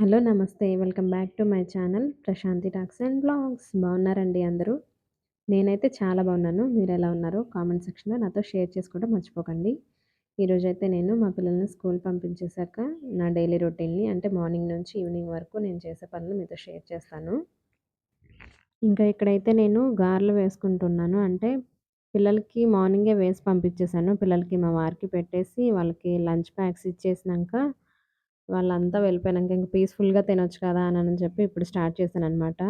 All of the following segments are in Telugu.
హలో నమస్తే. Welcome back to my channel Prashanti talks and blogs. బాగున్నారండి అందరూ? నేనైతే చాలా బాగున్నాను. మీరు ఎలా ఉన్నారో కామెంట్ సెక్షన్లో నాతో షేర్ చేసుకోవడం మర్చిపోకండి. ఈరోజైతే నేను మా పిల్లల్ని స్కూల్ పంపించేశాక నా డైలీ రొటీన్ని అంటే మార్నింగ్ నుంచి ఈవినింగ్ వరకు నేను చేసే పనులు మీతో షేర్ చేస్తాను. ఇంకా ఇక్కడైతే నేను గారెలు వేసుకుంటున్నాను. అంటే పిల్లలకి మార్నింగే వేసి పంపించేశాను. పిల్లలకి మా వారికి పెట్టేసి వాళ్ళకి లంచ్ ప్యాక్స్ ఇచ్చేసినాక వాళ్ళంతా వెళ్ళిపోయినాక ఇంకా పీస్ఫుల్గా తినొచ్చు కదా అని చెప్పి ఇప్పుడు స్టార్ట్ చేశాను అనమాట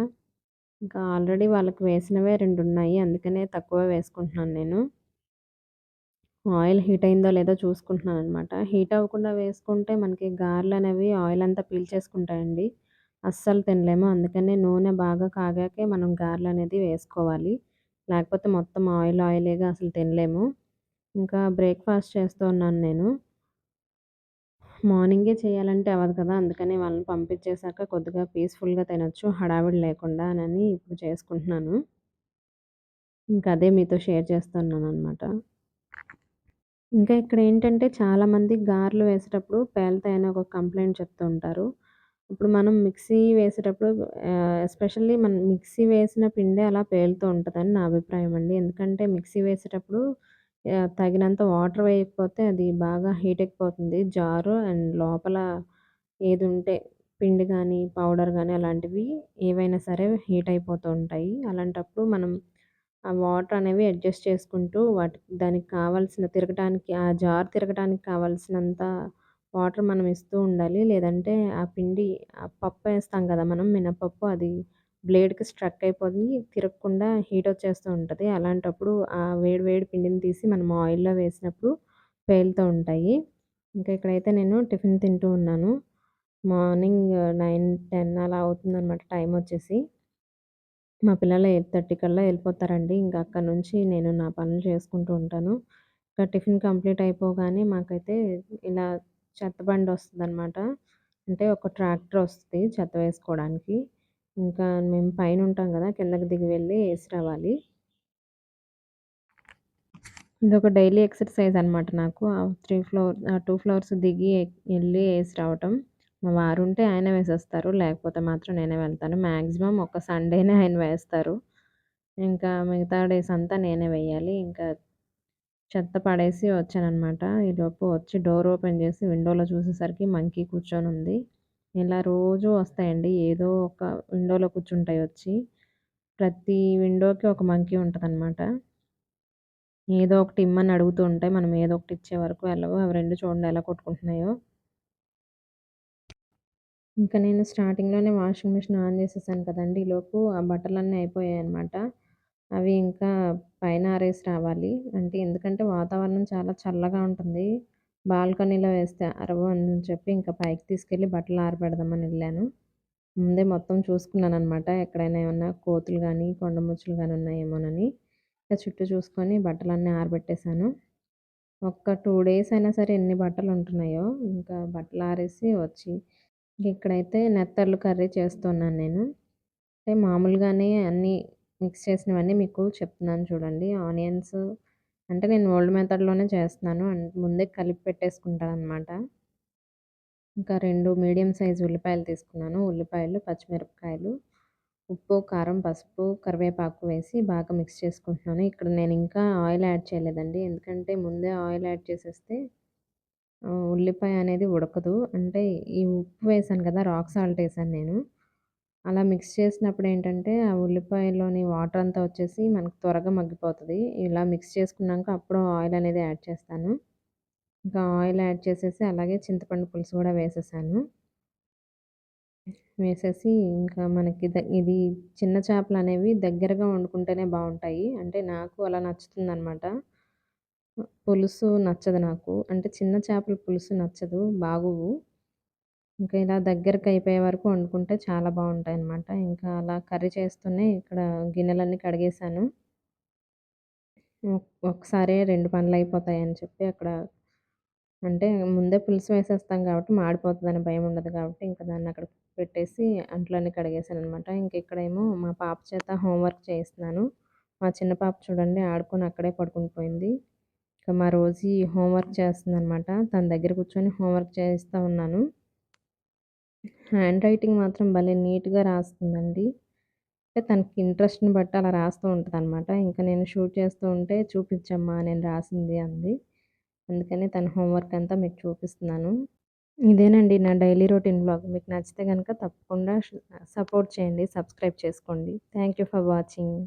ఇంకా ఆల్రెడీ వాళ్ళకి వేసినవే రెండు ఉన్నాయి అందుకనే తక్కువ వేసుకుంటున్నాను నేను. ఆయిల్ హీట్ అయిందో లేదో చూసుకుంటున్నాను అనమాట హీట్ అవ్వకుండా వేసుకుంటే మనకి గారెలు అనేవి ఆయిల్ అంతా పీల్చేసుకుంటాయండి. అస్సలు తినలేము. అందుకనే నూనె బాగా కాగాకే మనం గార్లు అనేది వేసుకోవాలి. లేకపోతే మొత్తం ఆయిల్ ఆయిలేగా అసలు తినలేము. ఇంకా బ్రేక్ఫాస్ట్ చేస్తూ ఉన్నాను నేను. మార్నింగే చేయాలంటే అవ్వదు కదా అందుకని వాళ్ళని పంపించేశాక కొద్దిగా పీస్ఫుల్గా తినొచ్చు హడావిడి లేకుండా అని ఇప్పుడు చేసుకుంటున్నాను. ఇంకా అదే మీతో షేర్ చేస్తున్నాను అనమాట ఇంకా ఇక్కడ ఏంటంటే చాలామంది గారెలు వేసేటప్పుడు పేలుతాయని ఒక కంప్లైంట్ చెప్తూ ఉంటారు. ఇప్పుడు మనం మిక్సీ వేసేటప్పుడు ఎస్పెషల్లీ మనం మిక్సీ వేసిన పిండే అలా పేలుతూ ఉంటుందని నా అభిప్రాయం అండి. ఎందుకంటే మిక్సీ వేసేటప్పుడు తగినంత వాటర్ వేయకపోతే అది బాగా హీట్ ఎక్కిపోతుంది. జారు అండ్ లోపల ఏది ఉంటే పిండి కానీ పౌడర్ కానీ అలాంటివి ఏవైనా సరే హీట్ అయిపోతూ ఉంటాయి. అలాంటప్పుడు మనం ఆ వాటర్ అనేవి అడ్జస్ట్ చేసుకుంటూ వాటి దానికి కావాల్సిన తిరగటానికి ఆ జార్ తిరగటానికి కావాల్సినంత వాటర్ మనం ఇస్తూ ఉండాలి. లేదంటే ఆ పిండి ఆ పప్పు వేస్తాం కదా మనం మినపప్పు అది బ్లేడ్కి స్ట్రక్ అయిపోయి తిరగకుండా హీట్ వచ్చేస్తూ ఉంటుంది. అలాంటప్పుడు ఆ వేడి వేడి పిండిని తీసి మనం ఆయిల్లో వేసినప్పుడు పేలుతూ ఉంటాయి. ఇంకా ఇక్కడైతే నేను టిఫిన్ తింటూ ఉన్నాను. మార్నింగ్ నైన్ టెన్ అలా అవుతుందన్నమాట టైం వచ్చేసి. మా పిల్లలు ఎయిట్ థర్టీ కల్లా వెళ్ళిపోతారండి. ఇంకా అక్కడ నుంచి నేను నా పనులు చేసుకుంటూ ఉంటాను. ఇంకా టిఫిన్ కంప్లీట్ అయిపోగానే మాకైతే ఇలా చెత్త బండి వస్తుంది అనమాట అంటే ఒక ట్రాక్టర్ వస్తుంది చెత్త వేసుకోవడానికి. ఇంకా మేము పైన ఉంటాం కదా కిందకి దిగి వెళ్ళి వేసి రావాలి. ఇదొక డైలీ ఎక్సర్సైజ్ అనమాట నాకు. ఆ త్రీ ఫ్లోర్ ఆ టూ ఫ్లోర్స్ దిగి వెళ్ళి వేసి రావటం. మా వారు ఉంటే ఆయన వేసేస్తారు లేకపోతే మాత్రం నేనే వెళ్తాను. మ్యాక్సిమం ఒక సండేనే ఆయన వేస్తారు. ఇంకా మిగతా డేస్ అంతా నేనే వేయాలి. ఇంకా చెత్త పడేసి వచ్చానమాట ఈలోపు వచ్చి డోర్ ఓపెన్ చేసి విండోలో చూసేసరికి మంకీ కూర్చొని ఉంది ఇలా రోజు వస్తాయండి. ఏదో ఒక విండోలో కూర్చుంటాయి వచ్చి. ప్రతి విండోకి ఒక మంకీ ఉంటుందన్నమాట. ఏదో ఒకటి ఇమ్మని అడుగుతూ ఉంటాయి మనం ఏదో ఒకటి ఇచ్చే వరకు వెళ్ళవు అవి రెండు చూడండి ఎలా కొట్టుకుంటున్నాయో. ఇంకా నేను స్టార్టింగ్లోనే వాషింగ్ మిషన్ ఆన్ చేసేసాను కదండి. ఈలోపు ఆ బట్టలన్నీ అయిపోయాయి అనమాట అవి ఇంకా పైన ఆరేసి రావాలి. అంటే ఎందుకంటే వాతావరణం చాలా చల్లగా ఉంటుంది. బాల్కనీలో వేస్తే అరవు అని చెప్పి ఇంకా పైకి తీసుకెళ్ళి బట్టలు ఆరబెడదామని వెళ్ళాను. ముందే మొత్తం చూసుకున్నాను అనమాట ఎక్కడైనా ఏమన్నా కోతులు కానీ కొండముచ్చులు కానీ ఉన్నాయేమోనని. ఇంకా చుట్టూ చూసుకొని బట్టలన్నీ ఆరబెట్టేశాను. ఒక్క టూ డేస్ అయినా సరే ఎన్ని బట్టలు ఉంటున్నాయో ఇంకా బట్టలు ఆరేసి వచ్చి ఇక్కడైతే నెత్తర్లు కర్రీ చేస్తున్నాను నేను. అంటే మామూలుగానే అన్నీ మిక్స్ చేసినవన్నీ మీకు చెప్తున్నాను చూడండి. ఆనియన్స్ అంటే నేను ఓల్డ్ మెథడ్లోనే చేస్తున్నాను. ముందే కలిపి పెట్టేసుకుంటాను అనమాట ఇంకా రెండు మీడియం సైజ్ ఉల్లిపాయలు తీసుకున్నాను. ఉల్లిపాయలు పచ్చిమిరపకాయలు ఉప్పు కారం పసుపు కరివేపాకు వేసి బాగా మిక్స్ చేసుకుంటున్నాను. ఇక్కడ నేను ఇంకా ఆయిల్ యాడ్ చేయలేదండి. ఎందుకంటే ముందే ఆయిల్ యాడ్ చేసేస్తే ఉల్లిపాయ అనేది ఉడకదు. అంటే ఈ ఉప్పు వేసాను కదా రాక్ సాల్ట్ వేసాను నేను. అలా మిక్స్ చేసినప్పుడు ఏంటంటే ఆ ఉల్లిపాయలోని వాటర్ అంతా వచ్చేసి మనకు త్వరగా మగ్గిపోతుంది. ఇలా మిక్స్ చేసుకున్నాక అప్పుడు ఆయిల్ అనేది యాడ్ చేస్తాను. ఇంకా ఆయిల్ యాడ్ చేసేసి అలాగే చింతపండు పులుసు కూడా వేసేసాను. వేసేసి ఇంకా మనకి ఇది చిన్న చేపలు అనేవి దగ్గరగా వండుకుంటేనే బాగుంటాయి. అంటే నాకు అలా నచ్చుతుంది అనమాట పులుసు నచ్చదు నాకు. అంటే చిన్న చేపల పులుసు నచ్చదు బాగోవు. ఇంకా ఇలా దగ్గరికి అయిపోయే వరకు వండుకుంటే చాలా బాగుంటాయి అన్నమాట ఇంకా అలా కర్రీ చేస్తూనే ఇక్కడ గిన్నెలన్నీ కడిగేసాను ఒకసారి రెండు పనులు అయిపోతాయని చెప్పి అక్కడ అంటే ముందే పులుసు వేసేస్తాం కాబట్టి మాడిపోతుందని భయం ఉండదు కాబట్టి ఇంకా దాన్ని అక్కడ పెట్టేసి అంట్లోనే కడిగేసాను అనమాట ఇంక ఇక్కడేమో మా పాప చేత హోంవర్క్ చేయిస్తున్నాను. మా చిన్న పాప చూడండి ఆడుకొని అక్కడే పడుకుని పోయింది. ఇంకా మా రోజు హోంవర్క్ చేస్తుంది అనమాట తన దగ్గర కూర్చొని హోంవర్క్ చేయిస్తూ ఉన్నాను. హ్యాండ్ రైటింగ్ మాత్రం భలే నీట్‌గా రాస్తుందండి. అంటే తనకి ఇంట్రెస్ట్‌ని బట్టి అలా రాస్తూ అనమాట ఇంకా నేను షూట్ చేస్తూ ఉంటే చూపించమ్మా నేను రాసింది అంది. అందుకని తన హోంవర్క్ అంతా మీకు చూపిస్తున్నాను. ఇదేనండి నా డైలీ రొటీన్ బ్లాగ్ మీకు నచ్చితే కనుక తప్పకుండా సపోర్ట్ చేయండి. సబ్స్క్రైబ్ చేసుకోండి. Thank you for watching.